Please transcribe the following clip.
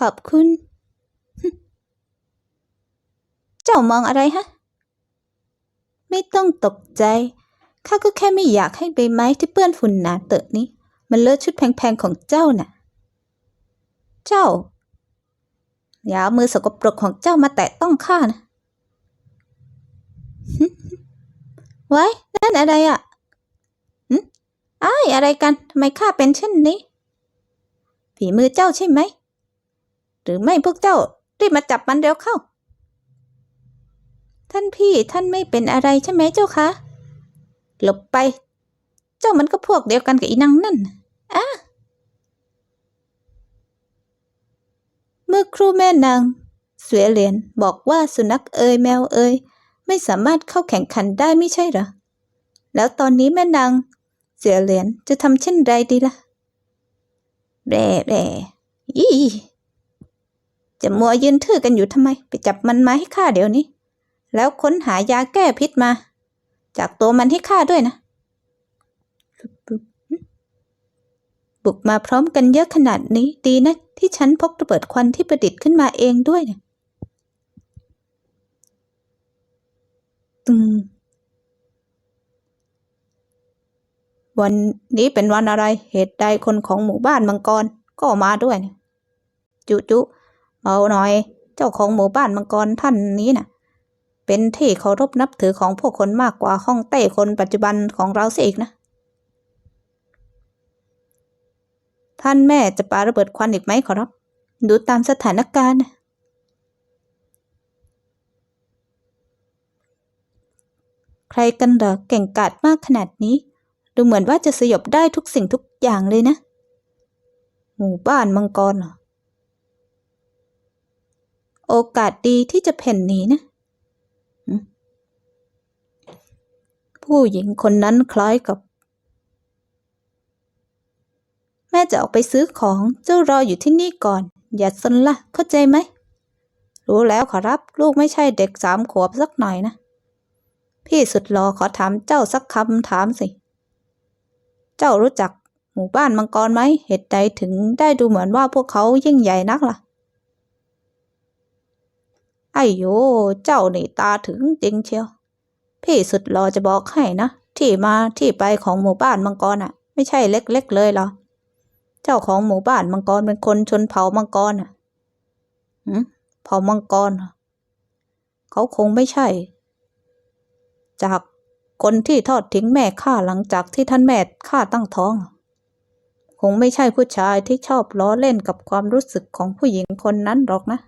ขอบคุณ เจ้ามองอะไรฮะ ไม่ต้องตกใจ ข้าก็แค่ไม่อยากให้ใบไม้ที่เปื้อนฝุ่นหนาเตอะนี้ มันเลอะชุดแพงๆของเจ้าน่ะ เจ้า อย่าเอามือสกปรกของเจ้ามาแตะต้องข้านะไว้นั่นอะไรอะอ้ายอะไรกัน ทำไมข้าเป็นเช่นนี้ ฝีมือเจ้าใช่ไหม หรือไม่พวกเจ้ารีบมาจับมันเร็วเข้า ท่านพี่ท่านไม่เป็นอะไรใช่ไหมเจ้าคะหลบไป เจ้ามันก็พวกเดียวกันกับอีนางนั่นอะเมื่อครูแม่นางเสวยเหรียญบอกว่าสุนัขเอยแมวเอยไม่สามารถเข้าแข่งขันได้ไม่ใช่หรอ แล้วตอนนี้แม่นางเสียเหรียญจะทำเช่นไรดีล่ะแร่แร่ยี่ จะมัวยืนทื่อกันอยู่ทำไม ไปจับมันมาให้ข้าเดี๋ยวนี้ แล้วค้นหายาแก้พิษมา จากตัวมันให้ข้าด้วยนะ บุกมาพร้อมกันเยอะขนาดนี้ดีนะ ที่ฉันพกระเบิดควันที่ประดิษฐ์ขึ้นมาเองด้วยเนี่ยตึงวันนี้เป็นวันอะไรเหตุใดคนของหมู่บ้านมังกรก็มาด้วยเนี่ยจุจุ เอาหน่อย เจ้าของหมู่บ้านมังกรท่านนี้น่ะ เป็นที่เคารพนับถือของพวกคนมากกว่าห้องเต้คนปัจจุบันของเราเสียอีกนะ ท่านแม่จะปาระเบิดควันอีกไหมขอรับ ดูตามสถานการณ์ ใครกันเหรอเก่งกาจมากขนาดนี้ ดูเหมือนว่าจะสยบได้ทุกสิ่งทุกอย่างเลยนะ หมู่บ้านมังกรเหรอ โอกาสดีที่จะเพ่นหนีนะ ผู้หญิงคนนั้นคล้ายกับ แม่จะออกไปซื้อของเจ้ารออยู่ที่นี่ก่อน อย่าสนละเข้าใจไหม รู้แล้วขอรับ ลูกไม่ใช่เด็กสามขวบสักหน่อยนะ พี่สุดหลอขอถามเจ้าสักคำถามสิ เจ้ารู้จักหมู่บ้านมังกรไหมเหตุใดถึงได้ดูเหมือนว่าพวกเขายิ่งใหญ่นักล่ะ ไอ้โยเจ้านี่ตาถึงจริงเชียว พี่สุดหลอจะบอกให้นะ ที่มาที่ไปของหมู่บ้านมังกรอะ ไม่ใช่เล็กๆเลยหรอ เจ้าของหมู่บ้านมังกรเป็นคนชนเผ่ามังกรอะหืมเผ่ามังกรเขาคงไม่ใช่ จากคนที่ทอดทิ้งแม่ข้าหลังจากที่ท่านแม่ข้าตั้งท้อง คงไม่ใช่ผู้ชายที่ชอบล้อเล่นกับความรู้สึกของผู้หญิงคนนั้นหรอกนะ